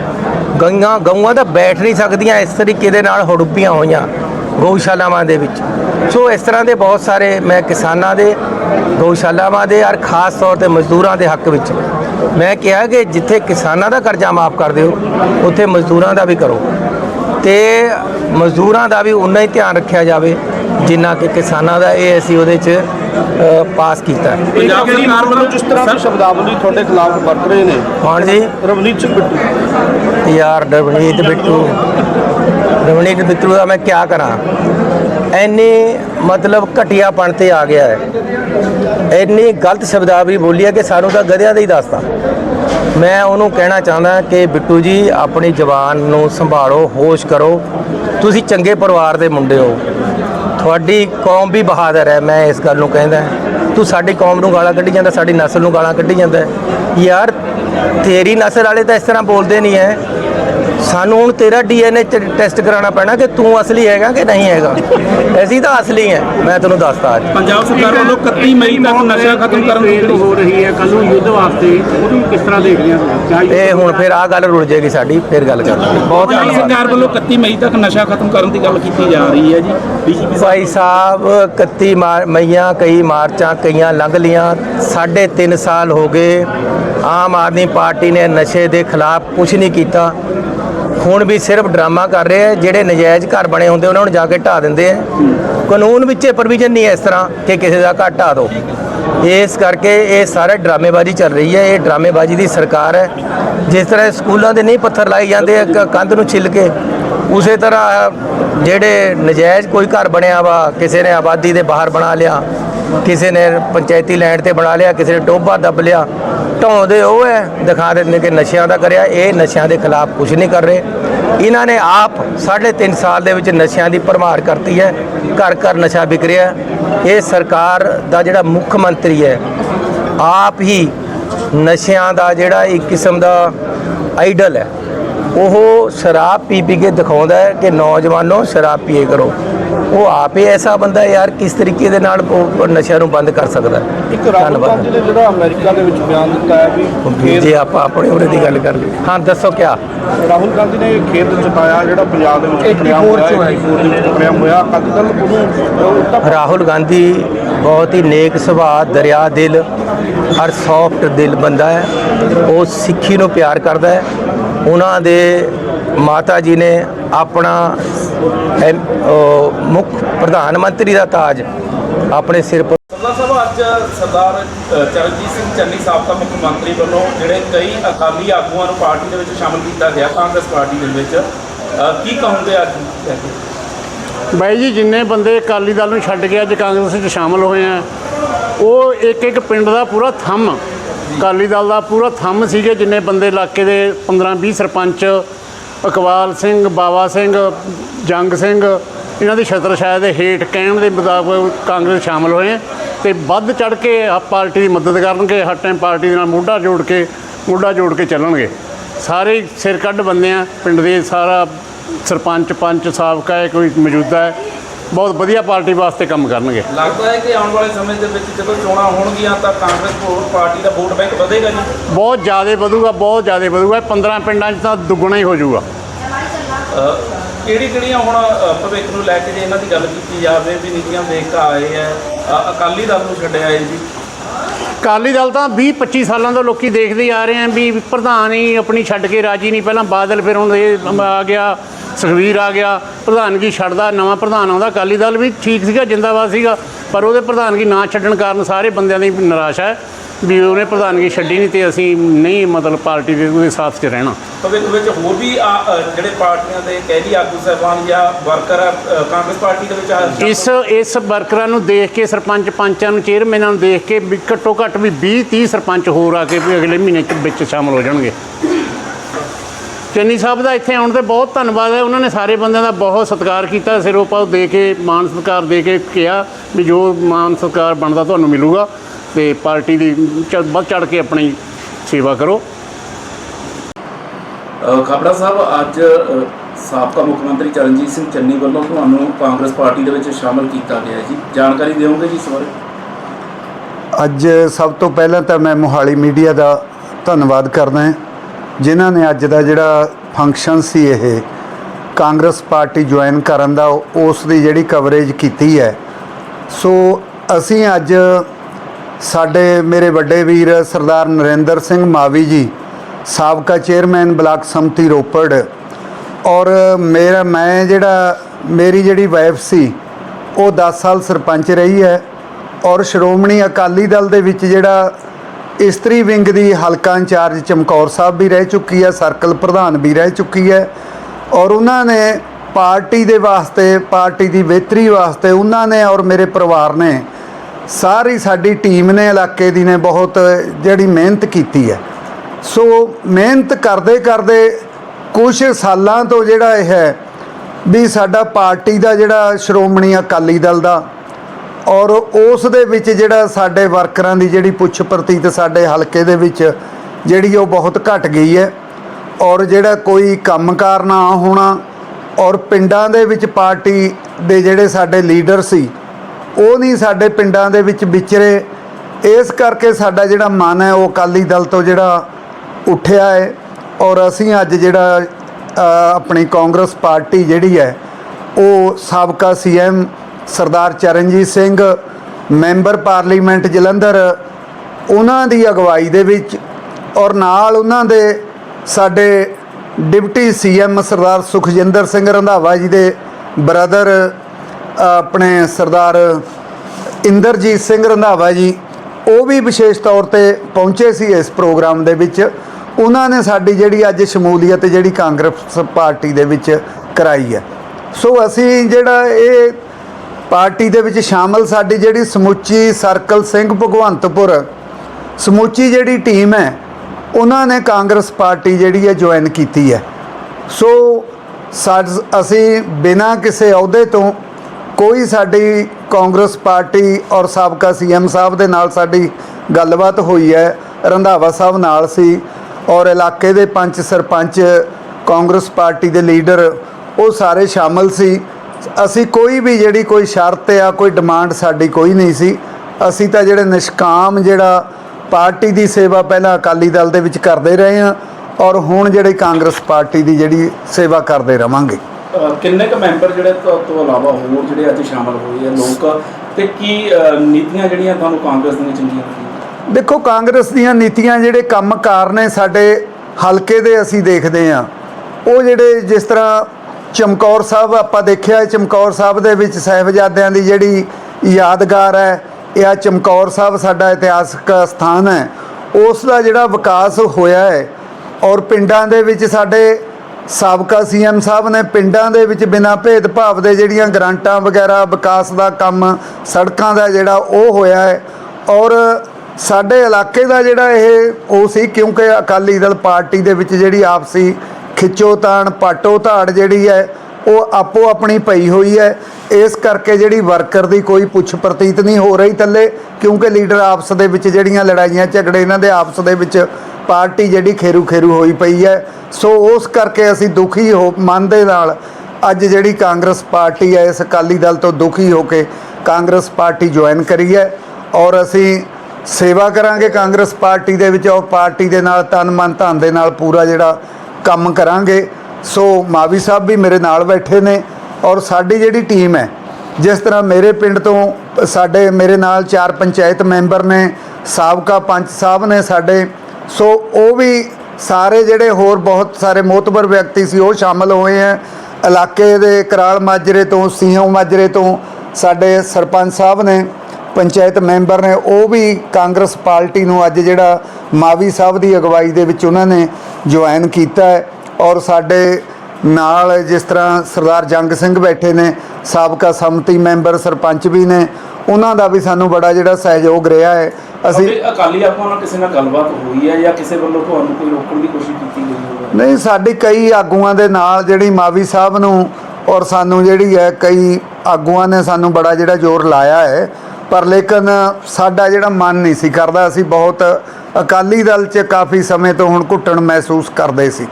ਗਈਆਂ, ਗਊਆਂ ਤਾਂ ਬੈਠ ਨਹੀਂ ਸਕਦੀਆਂ, ਇਸ ਤਰੀਕੇ ਦੇ ਨਾਲ ਹੜੁੱਪੀਆਂ ਹੋਈਆਂ ਗਊਸ਼ਾਲਾਵਾਂ ਦੇ ਵਿੱਚ। ਸੋ ਇਸ ਤਰ੍ਹਾਂ ਦੇ ਬਹੁਤ ਸਾਰੇ ਮੈਂ ਕਿਸਾਨਾਂ ਦੇ, ਗਊਸ਼ਾਲਾਵਾਂ ਦੇ ਔਰ ਖਾਸ ਤੌਰ ਤੇ ਮਜ਼ਦੂਰਾਂ ਦੇ ਹੱਕ ਵਿੱਚ। ਮੈਂ ਕਿਹਾ ਕਿ ਜਿੱਥੇ ਕਿਸਾਨਾਂ ਦਾ ਕਰਜ਼ਾ ਮਾਫ ਕਰ ਦਿਓ, ਉੱਥੇ ਮਜ਼ਦੂਰਾਂ ਦਾ ਵੀ ਕਰੋ। ਤੇ ਮਜ਼ਦੂਰਾਂ ਦਾ ਵੀ ਉਨਾ ਹੀ ਧਿਆਨ ਰੱਖਿਆ ਜਾਵੇ ਜਿੰਨਾ ਕਿ ਕਿਸਾਨਾਂ ਦਾ ਇਹ ਅਸੀਂ ਉਹਦੇ 'ਚ ਅ, ਪਾਸ ਕੀਤਾ। ਹੈ। ਪੰਜਾਬ ਸਰਕਾਰ ਵੱਲੋਂ ਜਿਸ ਤਰ੍ਹਾਂ ਦੀ ਸ਼ਬਦਾਵਲੀ ਤੁਹਾਡੇ ਖਿਲਾਫ ਵਰਤ ਰਹੇ ਨੇ? ਕੌਣ ਜੀ? ਰਵਨੀਤ ਸਿੰਘ ਬਿੱਟੂ। ਯਾਰ ਰਵਨੀਤ ਬਿੱਟੂ। ਰਵਨੀਤ ਬਿੱਟੂ ਦਾ ਮੈਂ ਕੀ ਕਰਾਂ? ਐਨੀ ਮਤਲਬ ਘਟੀਆਪਣ ਤੇ ਆ ਗਿਆ ਹੈ। ਇੰਨੀ ਗਲਤ ਸ਼ਬਦਾਵਲੀ ਬੋਲੀ ਹੈ ਕਿ ਸਾਨੂੰ ਤਾਂ ਗਧਿਆਂ ਦਾ ਹੀ ਦੱਸਦਾ ਮੈਂ ਉਹਨੂੰ ਕਹਿਣਾ ਚਾਹੁੰਦਾ ਕਿ ਬਿੱਟੂ ਜੀ, ਆਪਣੀ ਜ਼ਬਾਨ ਨੂੰ ਸੰਭਾਲੋ, ਹੋਸ਼ ਕਰੋ। ਤੁਸੀਂ ਚੰਗੇ ਪਰਿਵਾਰ ਦੇ ਮੁੰਡੇ ਹੋ। ਤੁਹਾਡੀ ਕੌਮ ਵੀ ਬਹਾਦਰ ਹੈ, ਮੈਂ ਇਸ ਗੱਲ ਨੂੰ ਕਹਿੰਦਾ। ਤੂੰ ਸਾਡੀ ਕੌਮ ਨੂੰ ਗਾਲਾਂ ਕੱਢੀ ਜਾਂਦਾ, ਸਾਡੀ ਨਸਲ ਨੂੰ ਗਾਲਾਂ ਕੱਢੀ ਜਾਂਦਾ। ਯਾਰ, ਤੇਰੀ ਨਸਲ ਵਾਲੇ ਤਾਂ ਇਸ ਤਰ੍ਹਾਂ ਬੋਲਦੇ ਨਹੀਂ ਹੈ ਸਾਨੂੰ ਹੁਣ ਤੇਰਾ ਡੀਐਨਏ ਟੈਸਟ ਕਰਾਉਣਾ ਪੈਣਾ ਕਿ ਤੂੰ ਅਸਲੀ ਹੈਗਾ ਕਿ ਨਹੀਂ ਹੈਗਾ। ਅਸੀਂ ਤਾਂ ਅਸਲੀ ਹੈ ਮੈਂ ਤੈਨੂੰ ਦੱਸਦਾ ਅੱਜ। ਪੰਜਾਬ ਸਰਕਾਰ ਵੱਲੋਂ 31 ਮਈ ਤੱਕ ਨਸ਼ਾ ਖਤਮ ਕਰਨ ਦੀ ਹੋ ਰਹੀ ਹੈ ਕੱਲ ਨੂੰ ਯੁੱਧ ਵਾਸਤੇ ਉਹਨੂੰ ਕਿਸ ਤਰ੍ਹਾਂ ਦੇਖਦੇ ਆ ਤੇ ਹੁਣ ਫਿਰ ਆ ਗੱਲ ਰੁੜ ਜਾਏਗੀ ਸਾਡੀ ਫਿਰ ਗੱਲ ਕਰਾਂਗੇ ਬਹੁਤ ਪੰਜਾਬ ਧੰਨਵਾਦ ਸਰਕਾਰ ਵੱਲੋਂ 31 ਮਈ ਤੱਕ ਨਸ਼ਾ ਖਤਮ ਕਰਨ ਦੀ ਗੱਲ ਕੀਤੀ ਜਾ ਰਹੀ ਹੈ ਜੀ। ਬੀਜੇਪੀ ਭਾਈ ਸਾਹਿਬ 31 ਮਾਰ ਮਈਆਂ ਕਈ ਮਾਰਚਾਂ ਕਈਆਂ ਲੰਘ ਲੀਆਂ। ਸਾਢੇ ਤਿੰਨ ਸਾਲ ਹੋ ਗਏ। ਆਮ ਆਦਮੀ ਪਾਰਟੀ ਨੇ ਨਸ਼ੇ ਦੇ ਖਿਲਾਫ ਕੁਝ ਨਹੀਂ ਕੀਤਾ। ਹੁਣ ਵੀ ਸਿਰਫ ਡਰਾਮਾ ਕਰ ਰਹੇ ਆ, ਜਿਹੜੇ ਨਜਾਇਜ਼ ਘਰ ਬਣੇ ਹੁੰਦੇ, ਉਹਨਾਂ ਨੂੰ ਜਾ ਕੇ ਢਾ ਦਿੰਦੇ ਆ। ਕਾਨੂੰਨ ਵਿੱਚ ਪ੍ਰੋਵੀਜ਼ਨ ਨਹੀਂ ਇਸ ਤਰ੍ਹਾਂ ਕਿ ਕਿਸੇ ਦਾ ਘਰ ਢਾ ਦਿਓ ਇਸ ਕਰਕੇ ਇਹ ਸਾਰੇ ਡਰਾਮੇਬਾਜ਼ੀ ਚੱਲ ਰਹੀ ਹੈ, ਇਹ ਡਰਾਮੇਬਾਜ਼ੀ ਦੀ ਸਰਕਾਰ ਹੈ। ਜਿਸ ਤਰ੍ਹਾਂ ਸਕੂਲਾਂ ਦੇ ਨਹੀਂ ਪੱਥਰ ਲਾਏ ਜਾਂਦੇ ਕ- ਕੰਧ ਨੂੰ ਛਿੱਲ ਕੇ, ਉਸੇ ਤਰ੍ਹਾਂ ਜਿਹੜੇ ਨਜਾਇਜ਼ ਕੋਈ ਘਰ ਬਣਿਆ ਵਾ, ਕਿਸੇ ਨੇ ਆਬਾਦੀ ਦੇ ਬਾਹਰ ਬਣਾ ਲਿਆ, ਕਿਸੇ ਨੇ ਪੰਚਾਇਤੀ ਲੈਂਡ ਤੇ ਬਣਾ ਲਿਆ, ਕਿਸੇ ਨੇ ਟੋਭਾ ਦੱਬ ਲਿਆ ਢਾਉਂਦੇ ਉਹ ਹੈ, ਦਿਖਾ ਦਿੰਦੇ ਕਿ ਨਸ਼ਿਆਂ ਦਾ ਕਰਿਆ, ਇਹ ਨਸ਼ਿਆਂ ਦੇ ਖਿਲਾਫ ਕੁਝ ਨਹੀਂ ਕਰ ਰਹੇ। ਇਹਨਾਂ ਨੇ ਆਪ ਸਾਢੇ ਤਿੰਨ ਸਾਲ ਦੇ ਵਿੱਚ ਨਸ਼ਿਆਂ ਦੀ ਭਰਮਾਰ ਕਰਤੀ ਹੈ, ਘਰ ਘਰ ਨਸ਼ਾ ਵਿਕ ਰਿਹਾ ਇਹ ਸਰਕਾਰ ਦਾ ਜਿਹੜਾ ਮੁੱਖ ਮੰਤਰੀ ਹੈ, ਆਪ ਹੀ ਨਸ਼ਿਆਂ ਦਾ ਜਿਹੜਾ ਇੱਕ ਕਿਸਮ ਦਾ ਆਈਡਲ ਹੈ। ਉਹ ਸ਼ਰਾਬ ਪੀ ਪੀ ਕੇ ਦਿਖਾਉਂਦਾ ਹੈ ਕਿ ਨੌਜਵਾਨੋ ਸ਼ਰਾਬ ਪੀਏ ਕਰੋ। ਉਹ ਆਪੇ ਐਸਾ ਬੰਦਾ ਹੈ ਯਾਰ ਕਿਸ ਤਰੀਕੇ ਦੇ ਨਾਲ ਉਹ ਨਸ਼ਿਆਂ ਨੂੰ ਬੰਦ ਕਰ ਸਕਦਾ ਹੈ? ਇੱਕ ਰਾਹੁਲ ਗਾਂਧੀ ਨੇ ਜਿਹੜਾ ਅਮਰੀਕਾ ਦੇ ਵਿੱਚ ਬਿਆਨ ਦਿੱਤਾ ਹੈ ਵੀ ਜੇ ਆਪਾਂ ਆਪਣੇ ਉਰੇ ਦੀ ਗੱਲ ਕਰ ਲਈ ਹਾਂ ਦੱਸੋ ਕਿਆ? ਰਾਹੁਲ ਗਾਂਧੀ ਨੇ ਖੇਤ ਚੁਕਾਇਆ ਜਿਹੜਾ ਪੰਜਾਬ ਦੇ ਵਿੱਚ ਕਤਲੇਆਮ ਹੋਇਆ 84 ਦੇ ਵਿੱਚ ਕਤਲੇਆਮ ਹੋਇਆ। ਅਕਾਲੀ ਦਲ ਉਹਨੂੰ ਉਹ ਤਾਂ ਰਾਹੁਲ ਗਾਂਧੀ ਬਹੁਤ ਹੀ ਨੇਕ ਸੁਭਾਅ ਦਰਿਆ ਦਿਲ ਔਰ ਸੌਫਟ ਦਿਲ ਬੰਦਾ ਹੈ। ਉਹ ਸਿੱਖੀ ਨੂੰ ਪਿਆਰ ਕਰਦਾ ਹੈ। ਉਹਨਾਂ ਦੇ ਮਾਤਾ ਜੀ ਨੇ ਆਪਣਾ ਮੁੱਖ ਪ੍ਰਧਾਨ ਮੰਤਰੀ ਦਾ ਤਾਜ ਆਪਣੇ ਸਿਰ ਪਰ ਸਰਦਾਰ ਅੱਜ ਚਰਨਜੀਤ ਸਿੰਘ ਚੰਨੀ ਸਾਬਕਾ ਮੁੱਖ ਮੰਤਰੀ ਵੱਲੋਂ ਜਿਹੜੇ ਕਈ ਅਕਾਲੀ ਆਗੂਆਂ ਨੂੰ ਪਾਰਟੀ ਦੇ ਵਿੱਚ ਸ਼ਾਮਲ ਕੀਤਾ ਗਿਆ ਕਾਂਗਰਸ ਪਾਰਟੀ ਦੇ ਵਿੱਚ। ਅ, ਕੀ ਕਹੋਗੇ ਅੱਜ? ਬਾਈ ਜੀ ਜਿੰਨੇ ਬੰਦੇ ਅਕਾਲੀ ਦਲ ਨੂੰ ਛੱਡ ਕੇ ਅੱਜ ਕਾਂਗਰਸ ਵਿੱਚ ਸ਼ਾਮਲ ਹੋਏ ਆ ਉਹ ਇੱਕ ਇੱਕ ਪਿੰਡ ਦਾ ਪੂਰਾ ਥੰਮ ਅਕਾਲੀ ਦਲ ਦਾ ਪੂਰਾ ਥੰਮ ਸੀਗੇ ਜਿੰਨੇ ਬੰਦੇ ਇਲਾਕੇ ਦੇ 15 20 ਸਰਪੰਚ ਇਕਬਾਲ ਸਿੰਘ, ਬਾਵਾ ਸਿੰਘ, ਜੰਗ ਸਿੰਘ, ਇਹਨਾਂ ਦੀ ਛਤਰ ਛਾਇਆ ਦੇ ਹੇਠ ਕਹਿਣ ਦੇ ਮੁਤਾਬਕ ਕਾਂਗਰਸ ਸ਼ਾਮਲ ਹੋਏ ਆ ਤੇ ਵੱਧ ਚੜ ਕੇ ਆ ਪਾਰਟੀ ਦੀ ਮਦਦ ਕਰਨਗੇ, ਹਰ ਟਾਈਮ ਪਾਰਟੀ ਦੇ ਨਾਲ ਮੋਢਾ ਜੋੜ ਕੇ, ਮੋਢਾ ਜੋੜ ਕੇ ਚੱਲਣਗੇ। ਸਾਰੇ ਸਿਰ ਕੱਢ ਬੰਦੇ ਆ, ਪਿੰਡ ਦੇ ਸਾਰਾ ਸਰਪੰਚ, ਪੰਚ, ਸਾਬਕਾ ਹੈ, ਕੋਈ ਮੌਜੂਦਾ ਹੈ ਬਹੁਤ ਵਧੀਆ ਪਾਰਟੀ ਵਾਸਤੇ ਕੰਮ ਕਰਨਗੇ। ਲੱਗਦਾ ਹੈ ਕਿ ਆਉਣ ਵਾਲੇ ਸਮੇਂ ਦੇ ਵਿੱਚ ਜਦੋਂ ਚੋਣਾਂ ਹੋਣਗੀਆਂ ਤਾਂ ਕਾਂਗਰਸ ਵੋਟ ਪਾਰਟੀ ਦਾ ਵੋਟ ਬੈਂਕ ਵਧੇਗਾ ਜੀ। ਬਹੁਤ ਜ਼ਿਆਦਾ ਵਧੂਗਾ ਬਹੁਤ ਜ਼ਿਆਦਾ ਵਧੂਗਾ। ਇਹ 15 ਪਿੰਡਾਂ 'ਚ ਤਾਂ ਦੁੱਗਣਾ ਹੀ ਹੋ ਜਾਊਗਾ। ਕਿਹੜੀ ਕਿਹੜੀਆਂ ਹੁਣ ਅ, ਭਵਿੱਖ ਨੂੰ ਲੈ ਕੇ ਜੇ ਇਹਨਾਂ ਦੀ ਗੱਲ ਕੀਤੀ ਜਾਵੇ ਵੀ ਨੀਤੀਆਂ ਦੇਖ ਕੇ ਆਏ ਹੈ ਅ, ਅਕਾਲੀ ਦਲ ਨੂੰ ਛੱਡਿਆ ਹੈ ਜੀ। ਅਕਾਲੀ ਦਲ ਤਾਂ 20 25 ਸਾਲਾਂ ਤੋਂ ਲੋਕੀ ਦੇਖਦੇ ਹੀ ਆ ਰਹੇ ਆ ਵੀ ਪ੍ਰਧਾਨ ਹੀ ਆਪਣੀ ਛੱਡ ਕੇ ਰਾਜੀ ਨਹੀਂ। ਪਹਿਲਾਂ ਬਾਦਲ ਫਿਰ ਹੁਣ ਇਹ ਆ ਗਿਆ ਸੁਖਵੀਰ ਆ ਗਿਆ। ਪ੍ਰਧਾਨਗੀ ਛੱਡਦਾ ਨਵਾਂ ਪ੍ਰਧਾਨ ਆਉਂਦਾ ਅਕਾਲੀ ਦਲ ਵੀ ਠੀਕ ਸੀਗਾ ਜਿੰਦਾਬਾਦ ਸੀਗਾ ਪਰ ਉਹਦੇ ਪ੍ਰਧਾਨਗੀ ਨਾ ਛੱਡਣ ਕਾਰਨ ਸਾਰੇ ਬੰਦਿਆਂ ਦੀ ਨਿਰਾਸ਼ਾ ਹੈ ਵੀ ਉਹਨੇ ਪ੍ਰਧਾਨਗੀ ਛੱਡੀ ਨਹੀਂ ਤੇ ਅਸੀਂ ਨਹੀਂ ਮਤਲਬ ਪਾਰਟੀ ਦੇ ਉਹਦੇ ਸਾਥ 'ਚ ਰਹਿਣਾ। ਭਵਿੱਖ ਵਿੱਚ ਹੋਰ ਵੀ ਆ, ਅ, ਜਿਹੜੇ ਪਾਰਟੀਆਂ ਦੇ ਕਹਿ ਲਈ ਆਗੂ ਸਾਹਿਬਾਨ ਜਾਂ ਵਰਕਰ ਆ, ਅ, ਕਾਂਗਰਸ ਪਾਰਟੀ ਦੇ ਵਿੱਚ ਆ- ਇਸ ਇਸ ਵਰਕਰਾਂ ਨੂੰ ਦੇਖ ਕੇ ਸਰਪੰਚ ਪੰਚਾਂ ਨੂੰ ਚੇਅਰਮੈਨਾਂ ਨੂੰ ਦੇਖ ਕੇ ਵੀ ਘੱਟੋ ਘੱਟ ਵੀ 20 30 ਸਰਪੰਚ ਹੋਰ ਆ ਕੇ ਵੀ ਅਗਲੇ ਮਹੀਨੇ ਚ ਵਿੱਚ ਸ਼ਾਮਲ ਹੋ ਜਾਣਗੇ। ਚੰਨੀ ਸਾਹਿਬ ਦਾ ਇੱਥੇ ਆਉਣ ਤੇ ਬਹੁਤ ਧੰਨਵਾਦ ਹੈ। ਉਹਨਾਂ ਨੇ ਸਾਰੇ ਬੰਦਿਆਂ ਦਾ ਬਹੁਤ ਸਤਿਕਾਰ ਕੀਤਾ। ਸਿਰੋਂ ਪਾਉ ਦੇ ਕੇ ਮਾਨ ਸਤਿਕਾਰ ਦੇ ਕੇ ਕਿਹਾ ਵੀ ਜੋ ਮਾਨ ਸਤਿਕਾਰ ਬਣਦਾ ਤੁਹਾਨੂੰ ਮਿਲੂਗਾ ਤੇ ਪਾਰਟੀ ਦੀ ਵੱਧ ਚੜ ਕੇ ਆਪਣੀ ਸੇਵਾ ਕਰੋ। ਖਾਬੜਾ ਸਾਹਿਬ ਅੱਜ ਸਾਬਕਾ ਮੁੱਖ ਮੰਤਰੀ ਚਰਨਜੀਤ ਸਿੰਘ ਚੰਨੀ ਵੱਲੋਂ ਤੁਹਾਨੂੰ ਕਾਂਗਰਸ ਪਾਰਟੀ ਦੇ ਵਿੱਚ ਸ਼ਾਮਲ ਕੀਤਾ ਗਿਆ ਜੀ। ਜਾਣਕਾਰੀ ਦਿਓਗੇ ਜੀ ਇਸ ਬਾਰੇ? ਅੱਜ ਸਭ ਤੋਂ ਪਹਿਲਾਂ ਤਾਂ ਮੈਂ ਮੋਹਾਲੀ ਮੀਡੀਆ ਦਾ ਧੰਨਵਾਦ ਕਰਦਾ ਹਾਂ। ਜਿਨ੍ਹਾਂ ਨੇ ਅੱਜ ਦਾ ਜਿਹੜਾ ਫੰਕਸ਼ਨ ਸੀ ਇਹ, ਕਾਂਗਰਸ ਪਾਰਟੀ ਜੁਆਇਨ ਕਰਨ ਦਾ, ਉਸ ਦੀ ਜਿਹੜੀ ਕਵਰੇਜ ਕੀਤੀ ਹੈ। ਸੋ ਅਸੀਂ ਅੱਜ ਸਾਡੇ ਮੇਰੇ ਵੱਡੇ ਵੀਰ ਸਰਦਾਰ ਨਰਿੰਦਰ ਸਿੰਘ ਮਾਵੀ ਜੀ, ਸਾਬਕਾ ਚੇਅਰਮੈਨ ਬਲਾਕ ਸੰਮਤੀ ਰੋਪੜ, ਔਰ ਮੇਰਾ, ਮੈਂ ਜਿਹੜਾ, ਮੇਰੀ ਜਿਹੜੀ ਵਾਈਫ ਸੀ, ਉਹ 10 ਸਾਲ ਸਰਪੰਚ ਰਹੀ ਹੈ। ਔਰ ਸ਼੍ਰੋਮਣੀ ਅਕਾਲੀ ਦਲ ਦੇ ਵਿੱਚ ਜਿਹੜਾ ਇਸਤਰੀ ਵਿੰਗ ਦੀ ਹਲਕਾ ਇੰਚਾਰਜ ਚਮਕੌਰ ਸਾਹਿਬ ਵੀ ਰਹਿ ਚੁੱਕੀ ਹੈ, ਸਰਕਲ ਪ੍ਰਧਾਨ ਵੀ ਰਹਿ ਚੁੱਕੀ ਹੈ ਔਰ ਉਹਨਾਂ ਨੇ ਪਾਰਟੀ ਦੇ ਵਾਸਤੇ, ਪਾਰਟੀ ਦੀ ਬਿਹਤਰੀ ਵਾਸਤੇ ਉਹਨਾਂ ਨੇ ਔਰ ਮੇਰੇ ਪਰਿਵਾਰ ਨੇ ਸਾਰੀ ਸਾਡੀ ਟੀਮ ਨੇ, ਇਲਾਕੇ ਦੀ ਨੇ ਬਹੁਤ ਜਿਹੜੀ ਮਿਹਨਤ ਕੀਤੀ ਹੈ। ਸੋ ਮਿਹਨਤ ਕਰਦੇ ਕਰਦੇ ਕੁਝ ਸਾਲਾਂ ਤੋਂ ਜਿਹੜਾ ਇਹ ਹੈ ਵੀ ਸਾਡਾ ਪਾਰਟੀ ਦਾ ਜਿਹੜਾ ਸ਼੍ਰੋਮਣੀ ਅਕਾਲੀ ਦਲ ਦਾ ਔਰ ਉਸ ਦੇ ਵਿੱਚ ਜਿਹੜਾ ਸਾਡੇ ਵਰਕਰਾਂ ਦੀ ਜਿਹੜੀ ਪੁੱਛ ਪ੍ਰਤੀਤ ਸਾਡੇ ਹਲਕੇ ਦੇ ਵਿੱਚ ਜਿਹੜੀ ਉਹ ਬਹੁਤ ਘਟ ਗਈ ਹੈ ਔਰ ਜਿਹੜਾ ਕੋਈ ਕੰਮਕਾਰ ਨਾ ਹੋਣਾ ਔਰ ਪਿੰਡਾਂ ਦੇ ਵਿੱਚ ਪਾਰਟੀ ਦੇ ਜਿਹੜੇ ਸਾਡੇ ਲੀਡਰ ਸੀ, ਉਹ ਨਹੀਂ ਸਾਡੇ ਪਿੰਡਾਂ ਦੇ ਵਿੱਚ ਵਿਚਰੇ। ਇਸ ਕਰਕੇ ਸਾਡਾ ਜਿਹੜਾ ਮਨ ਹੈ, ਉਹ ਅਕਾਲੀ ਦਲ ਤੋਂ ਜਿਹੜਾ ਉੱਠਿਆ ਹੈ ਔਰ ਅਸੀਂ ਅੱਜ ਜਿਹੜਾ ਆਪਣੀ ਕਾਂਗਰਸ ਪਾਰਟੀ ਜਿਹੜੀ ਹੈ, ਉਹ ਸਾਬਕਾ CM Sardar Charanjit Singh, member parliament Jalandhar, ਉਹਨਾਂ ਦੀ ਅਗਵਾਈ ਦੇ ਵਿੱਚ ਔਰ ਨਾਲ ਉਹਨਾਂ ਦੇ ਸਾਡੇ ਡਿਪਟੀ ਸੀਐਮ ਸਰਦਾਰ ਸੁਖਜਿੰਦਰ ਸਿੰਘ ਰੰਧਾਵਾ ਜੀ ਦੇ ਬ੍ਰਦਰ, ਆਪਣੇ ਸਰਦਾਰ ਇੰਦਰਜੀਤ ਸਿੰਘ ਰੰਧਾਵਾ ਜੀ, ਉਹ ਵੀ ਵਿਸ਼ੇਸ਼ ਤੌਰ ਤੇ ਪਹੁੰਚੇ ਸੀ ਇਸ ਪ੍ਰੋਗਰਾਮ ਦੇ ਵਿੱਚ। ਉਹਨਾਂ ਨੇ ਸਾਡੀ ਜਿਹੜੀ ਅੱਜ ਸ਼ਮੂਲੀਅਤ, ਜਿਹੜੀ ਕਾਂਗਰਸ ਪਾਰਟੀ ਦੇ ਵਿੱਚ ਕਰਾਈ ਹੈ। ਸੋ ਅਸੀਂ ਜਿਹੜਾ ਇਹ ਪਾਰਟੀ ਦੇ ਵਿੱਚ ਸ਼ਾਮਲ ਸਾਡੀ ਜਿਹੜੀ ਸਮੁੱਚੀ ਸਰਕਲ ਸਿੰਘ ਭਗਵੰਤਪੁਰ, ਸਮੁੱਚੀ ਜਿਹੜੀ ਟੀਮ ਹੈ, ਉਹਨਾਂ ਨੇ ਕਾਂਗਰਸ ਪਾਰਟੀ ਜਿਹੜੀ ਹੈ ਜੁਆਇਨ ਕੀਤੀ ਹੈ। ਸੋ ਸਾਡ- ਅਸੀਂ ਬਿਨਾਂ ਕਿਸੇ ਅਹੁਦੇ ਤੋਂ ਕੋਈ ਸਾਡੀ ਕਾਂਗਰਸ ਪਾਰਟੀ ਔਰ ਸਾਬਕਾ ਸੀਐਮ ਸਾਹਿਬ ਦੇ ਨਾਲ ਸਾਡੀ ਗੱਲਬਾਤ ਹੋਈ ਹੈ। ਰੰਧਾਵਾ ਸਾਹਿਬ ਨਾਲ ਸੀ ਔਰ ਇਲਾਕੇ ਦੇ ਪੰਚ ਸਰਪੰਚ ਕਾਂਗਰਸ ਪਾਰਟੀ ਦੇ ਲੀਡਰ ਉਹ ਸਾਰੇ ਸ਼ਾਮਲ ਸੀ। ਅਸੀਂ ਕੋਈ ਵੀ ਜਿਹੜੀ ਕੋਈ ਸ਼ਰਤ ਆ ਕੋਈ ਡਿਮਾਂਡ ਸਾਡੀ ਕੋਈ ਨਹੀਂ ਸੀ। ਅਸੀਂ ਤਾਂ ਜਿਹੜੇ ਨਿਸ਼ਕਾਮ ਜਿਹੜਾ ਪਾਰਟੀ ਦੀ ਸੇਵਾ ਪਹਿਲਾਂ ਅਕਾਲੀ ਦਲ ਦੇ ਵਿੱਚ ਕਰਦੇ ਰਹੇ ਹਾਂ ਔਰ ਹੁਣ ਜਿਹੜੀ ਕਾਂਗਰਸ ਪਾਰਟੀ ਦੀ ਜਿਹੜੀ ਸੇਵਾ ਕਰਦੇ ਰਵਾਂਗੇ। ਕਿੰਨੇ ਕੁ ਮੈਂਬਰ ਜਿਹੜੇ ਤੋਂ ਤੋਂ ਇਲਾਵਾ ਹੋਰ ਜਿਹੜੇ ਅੱਜ ਸ਼ਾਮਲ ਹੋਏ ਆ ਲੋਕ ਤੇ ਕੀ ਨੀਤੀਆਂ ਜਿਹੜੀਆਂ ਤੁਹਾਨੂੰ ਕਾਂਗਰਸ ਦੀਆਂ ਚੰਗੀਆਂ ਲੱਗੀਆਂ? ਦੇਖੋ ਕਾਂਗਰਸ ਦੀਆਂ ਨੀਤੀਆਂ ਜਿਹੜੇ ਕੰਮਕਾਰ ਨੇ ਸਾਡੇ ਹਲਕੇ ਦੇ ਅਸੀਂ ਦੇਖਦੇ ਹਾਂ। ਉਹ ਜਿਹੜੇ ਜਿਸ ਤਰ੍ਹਾਂ ਚਮਕੌਰ ਸਾਹਿਬ, ਆਪਾਂ ਦੇਖਿਆ ਚਮਕੌਰ ਸਾਹਿਬ ਦੇ ਵਿੱਚ ਸਾਹਿਬਜ਼ਾਦਿਆਂ ਦੀ ਜਿਹੜੀ ਯਾਦਗਾਰ ਹੈ, ਇਹ ਆ ਚਮਕੌਰ ਸਾਹਿਬ ਸਾਡਾ ਇਤਿਹਾਸਕ ਸਥਾਨ ਹੈ। ਉਸ ਦਾ ਜਿਹੜਾ ਵਿਕਾਸ ਹੋਇਆ ਹੈ ਔਰ ਪਿੰਡਾਂ ਦੇ ਵਿੱਚ ਸਾਡੇ ਸਾਬਕਾ ਸੀਐਮ ਸਾਹਿਬ ਨੇ ਪਿੰਡਾਂ ਦੇ ਵਿੱਚ ਬਿਨਾਂ ਭੇਦਭਾਵ ਦੇ ਜਿਹੜੀਆਂ ਗ੍ਰਾਂਟਾਂ ਵਗੈਰਾ, ਵਿਕਾਸ ਦਾ ਕੰਮ, ਸੜਕਾਂ ਦਾ ਜਿਹੜਾ ਉਹ ਹੋਇਆ ਹੈ ਔਰ ਸਾਡੇ ਇਲਾਕੇ ਦਾ ਜਿਹੜਾ ਇਹ ਉਹ ਸੀ ਕਿਉਂਕਿ ਅਕਾਲੀ ਦਲ ਪਾਰਟੀ ਦੇ ਵਿੱਚ ਜਿਹੜੀ ਆਪਸੀ ਖਿੱਚੋ ਤਾਣ, ਪਾਟੋ ਧਾੜ ਜਿਹੜੀ ਹੈ, ਉਹ ਆਪੋ ਆਪਣੀ ਪਈ ਹੋਈ ਹੈ। ਇਸ ਕਰਕੇ ਜਿਹੜੀ ਵਰਕਰ ਦੀ ਕੋਈ ਪੁੱਛ ਪ੍ਰਤੀਤ ਨਹੀਂ ਹੋ ਰਹੀ ਥੱਲੇ, ਕਿਉਂਕਿ ਲੀਡਰ ਆਪਸ ਦੇ ਵਿੱਚ ਜਿਹੜੀਆਂ ਲੜਾਈਆਂ, ਝਗੜੇ ਇਹਨਾਂ ਦੇ ਆਪਸ ਦੇ ਵਿੱਚ ਪਾਰਟੀ ਜਿਹੜੀ ਖੇਰੂ ਖੇਰੂ ਹੋਈ ਪਈ ਹੈ। ਸੋ ਉਸ ਕਰਕੇ ਅਸੀਂ ਦੁਖੀ ਹੋ, ਮਨ ਦੇ ਨਾਲ ਅੱਜ ਜਿਹੜੀ ਕਾਂਗਰਸ ਪਾਰਟੀ ਹੈ, ਇਸ ਅਕਾਲੀ ਦਲ ਤੋਂ ਦੁਖੀ ਹੋ ਕੇ ਕਾਂਗਰਸ ਪਾਰਟੀ ਜੁਆਇਨ ਕਰੀ ਹੈ। ਔਰ ਅਸੀਂ ਸੇਵਾ ਕਰਾਂਗੇ ਕਾਂਗਰਸ ਪਾਰਟੀ ਦੇ ਵਿੱਚ, ਔਰ ਪਾਰਟੀ ਦੇ ਨਾਲ ਤਨ ਮਨ ਧਨ ਦੇ ਨਾਲ ਪੂਰਾ ਜਿਹੜਾ ਕੰਮ ਕਰਾਂਗੇ। ਸੋ ਮਾਵੀ ਸਾਹਿਬ ਵੀ ਮੇਰੇ ਨਾਲ ਬੈਠੇ ਨੇ ਔਰ ਸਾਡੀ ਜਿਹੜੀ ਟੀਮ ਹੈ, ਜਿਸ ਤਰ੍ਹਾਂ ਮੇਰੇ ਪਿੰਡ ਤੋਂ ਸਾਡੇ, ਮੇਰੇ ਨਾਲ ਚਾਰ ਪੰਚਾਇਤ ਮੈਂਬਰ ਨੇ, ਸਾਬਕਾ ਪੰਚ ਸਾਹਿਬ ਨੇ ਸਾਡੇ, ਸੋ ਉਹ ਵੀ ਸਾਰੇ ਜਿਹੜੇ ਹੋਰ ਬਹੁਤ ਸਾਰੇ ਮੋਤਬਰ ਵਿਅਕਤੀ ਸੀ, ਉਹ ਸ਼ਾਮਲ ਹੋਏ ਹੈ। ਇਲਾਕੇ ਦੇ ਕਰਾਲ ਮਾਜਰੇ ਤੋਂ ਸੀਹੋਂ ਮਾਜਰੇ ਤੋਂ ਸਾਡੇ ਸਰਪੰਚ ਸਾਹਿਬ ਨੇ, ਪੰਚਾਇਤ ਮੈਂਬਰ ਨੇ, ਉਹ ਵੀ ਕਾਂਗਰਸ ਪਾਰਟੀ ਨੂੰ ਅੱਜ ਜਿਹੜਾ ਮਾਵੀ ਸਾਹਿਬ ਦੀ ਅਗਵਾਈ ਦੇ ਵਿੱਚ ਉਹਨਾਂ ਨੇ ਜੁਆਇਨ ਕੀਤਾ ਹੈ ਔਰ ਸਾਡੇ ਨਾਲ ਜਿਸ ਤਰ੍ਹਾਂ ਸਰਦਾਰ ਜੰਗ ਸਿੰਘ ਬੈਠੇ ਨੇ ਸਾਬਕਾ ਸੰਮਤੀ ਮੈਂਬਰ ਸਰਪੰਚ ਵੀ ਨੇ ਉਹਨਾਂ ਦਾ ਵੀ ਸਾਨੂੰ ਬੜਾ ਜਿਹੜਾ ਸਹਿਯੋਗ ਰਿਹਾ ਹੈ। ਅਸੀਂ ਅਕਾਲੀ ਆਗੂਆਂ ਨਾਲ ਕਿਸੇ ਨਾਲ ਗੱਲਬਾਤ ਹੋਈ ਹੈ ਜਾਂ ਕਿਸੇ ਵੱਲੋਂ ਤੁਹਾਨੂੰ ਕੋਈ ਰੋਕਣ ਦੀ ਕੋਸ਼ਿਸ਼ ਕੀਤੀ ਗਈ ਹੋਵੇ? ਨਹੀਂ ਸਾਡੀ ਕਈ ਆਗੂਆਂ ਦੇ ਨਾਲ ਜਿਹੜੀ ਮਾਵੀ ਸਾਹਿਬ ਨੂੰ ਔਰ ਸਾਨੂੰ ਜਿਹੜੀ ਹੈ ਕਈ ਆਗੂਆਂ ਨੇ ਸਾਨੂੰ ਬੜਾ ਜਿਹੜਾ ਜ਼ੋਰ ਲਾਇਆ ਹੈ। ਪਰ ਲੇਕਿਨ ਸਾਡਾ ਜਿਹੜਾ ਮਨ ਨਹੀਂ ਸੀ ਕਰਦਾ, ਅਸੀਂ ਬਹੁਤ ਅਕਾਲੀ ਦਲ 'ਚ ਕਾਫੀ ਸਮੇਂ ਤੋਂ ਹੁਣ ਘੁੱਟਣ ਮਹਿਸੂਸ ਕਰਦੇ ਸੀ।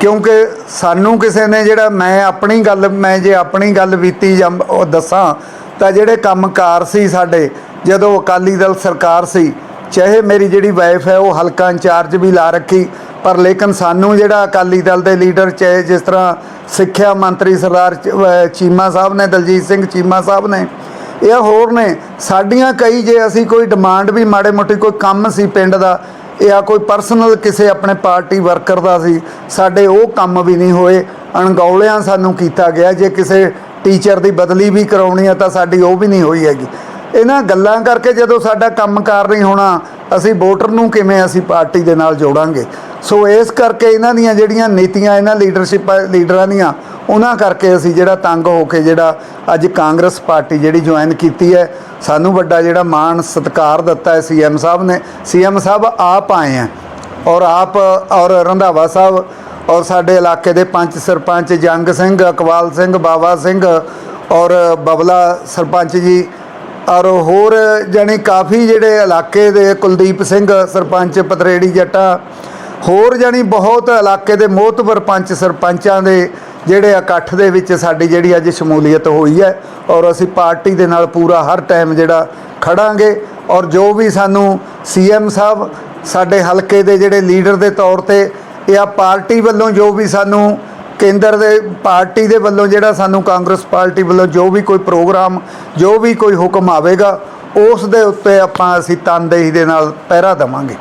ਕਿਉਂਕਿ ਸਾਨੂੰ ਕਿਸੇ ਨੇ ਜਿਹੜਾ ਮੈਂ ਆਪਣੀ ਗੱਲ, ਮੈਂ ਜੇ ਆਪਣੀ ਗੱਲ ਬੀਤੀ ਜਾਂ ਉਹ ਦੱਸਾਂ, ਤਾਂ ਜਿਹੜੇ ਕੰਮਕਾਰ ਸੀ ਸਾਡੇ, ਜਦੋਂ ਅਕਾਲੀ ਦਲ ਸਰਕਾਰ ਸੀ, ਚਾਹੇ ਮੇਰੀ ਜਿਹੜੀ ਵਾਈਫ ਹੈ, ਉਹ ਹਲਕਾ ਇੰਚਾਰਜ ਵੀ ਲਾ ਰੱਖੀ, ਪਰ ਲੇਕਿਨ ਸਾਨੂੰ ਜਿਹੜਾ ਅਕਾਲੀ ਦਲ ਦੇ ਲੀਡਰ ਚਾਹੇ ਜਿਸ ਤਰ੍ਹਾਂ ਸਿੱਖਿਆ ਮੰਤਰੀ ਸਰਦਾਰ ਚੀਮਾ ਸਾਹਿਬ ਨੇ, ਦਲਜੀਤ ਸਿੰਘ ਚੀਮਾ ਸਾਹਿਬ ਨੇ ਇਹ ਹੋਰ ਨੇ, ਸਾਡੀਆਂ ਕਈ ਜੇ ਅਸੀਂ ਕੋਈ ਡਿਮਾਂਡ ਵੀ ਮਾੜੇ ਮੋਟੀ ਕੋਈ ਕੰਮ ਸੀ ਪਿੰਡ ਦਾ, ਜਾਂ ਕੋਈ ਪਰਸਨਲ ਕਿਸੇ ਆਪਣੇ ਪਾਰਟੀ ਵਰਕਰ ਦਾ ਸੀ, ਸਾਡੇ ਉਹ ਕੰਮ ਵੀ ਨਹੀਂ ਹੋਏ। ਅਣਗੌਲਿਆਂ ਸਾਨੂੰ ਕੀਤਾ ਗਿਆ, ਜੇ ਕਿਸੇ ਟੀਚਰ ਦੀ ਬਦਲੀ ਵੀ ਕਰਾਉਣੀ ਆ ਤਾਂ ਸਾਡੀ ਉਹ ਵੀ ਨਹੀਂ ਹੋਈ ਹੈਗੀ। ਇਹਨਾਂ ਗੱਲਾਂ ਕਰਕੇ ਜਦੋਂ ਸਾਡਾ ਕੰਮਕਾਰ ਨਹੀਂ ਹੋਣਾ, ਅਸੀਂ ਵੋਟਰ ਨੂੰ ਕਿਵੇਂ ਅਸੀਂ ਪਾਰਟੀ ਦੇ ਨਾਲ ਜੋੜਾਂਗੇ? ਸੋ ਇਸ ਕਰਕੇ ਇਹਨਾਂ ਦੀਆਂ ਜਿਹੜੀਆਂ ਨੀਤੀਆਂ, ਇਹਨਾਂ ਲੀਡਰਸ਼ਿਪ ਲੀਡਰਾਂ ਦੀਆਂ, ਉਹਨਾਂ ਕਰਕੇ ਅਸੀਂ ਜਿਹੜਾ ਤੰਗ ਹੋ ਕੇ ਜਿਹੜਾ ਅੱਜ ਕਾਂਗਰਸ ਪਾਰਟੀ ਜਿਹੜੀ ਜੁਆਇਨ ਕੀਤੀ ਹੈ, ਸਾਨੂੰ ਵੱਡਾ ਜਿਹੜਾ ਮਾਣ ਸਤਿਕਾਰ ਦਿੱਤਾ ਹੈ ਸੀਐਮ ਸਾਹਿਬ ਨੇ। ਸੀਐਮ ਸਾਹਿਬ, ਆਪ ਆਏ ਹੈ ਔਰ ਆਪ ਔਰ ਰੰਧਾਵਾ ਸਾਹਿਬ ਔਰ ਸਾਡੇ ਇਲਾਕੇ ਦੇ ਪੰਚ ਸਰਪੰਚ ਜੰਗ ਸਿੰਘ, ਅਕਵਾਲ ਸਿੰਘ, ਬਾਵਾ ਸਿੰਘ ਔਰ ਬਬਲਾ ਸਰਪੰਚ ਜੀ ਔਰ ਹੋਰ ਜਾਣੀ ਕਾਫੀ ਜਿਹੜੇ ਇਲਾਕੇ ਦੇ ਕੁਲਦੀਪ ਸਿੰਘ, ਸਰਪੰਚ ਪਤਰੇੜੀ ਜੱਟਾ ਹੋਰ ਜਾਣੀ ਬਹੁਤ ਇਲਾਕੇ ਦੇ ਮੋਹਤਵਰ ਪੰਚ ਸਰਪੰਚਾਂ ਦੇ ਜਿਹੜੇ ਇਕੱਠ ਦੇ ਵਿੱਚ ਸਾਡੀ ਜਿਹੜੀ ਅੱਜ ਸ਼ਮੂਲੀਅਤ ਹੋਈ ਹੈ ਔਰ ਅਸੀਂ ਪਾਰਟੀ ਦੇ ਨਾਲ ਪੂਰਾ ਹਰ ਟਾਈਮ ਜਿਹੜਾ ਖੜਾਂਗੇ ਔਰ ਜੋ ਵੀ ਸਾਨੂੰ ਸੀਐਮ ਸਾਹਿਬ ਸਾਡੇ ਹਲਕੇ ਦੇ ਜਿਹੜੇ ਲੀਡਰ ਦੇ ਤੌਰ ਤੇ ਜਾਂ ਪਾਰਟੀ ਵੱਲੋਂ ਜੋ ਵੀ ਸਾਨੂੰ ਕੇਂਦਰ ਦੇ ਪਾਰਟੀ ਦੇ ਵੱਲੋਂ ਜਿਹੜਾ ਸਾਨੂੰ ਕਾਂਗਰਸ ਪਾਰਟੀ ਵੱਲੋਂ ਜੋ ਵੀ ਕੋਈ ਪ੍ਰੋਗਰਾਮ, ਜੋ ਵੀ ਕੋਈ ਹੁਕਮ ਆਵੇਗਾ, ਉਸ ਦੇ ਉੱਤੇ ਆਪਾਂ ਅਸੀਂ ਤਨਦੇਹੀ ਦੇ ਨਾਲ ਪਹਿਰਾ ਦੇਵਾਂਗੇ।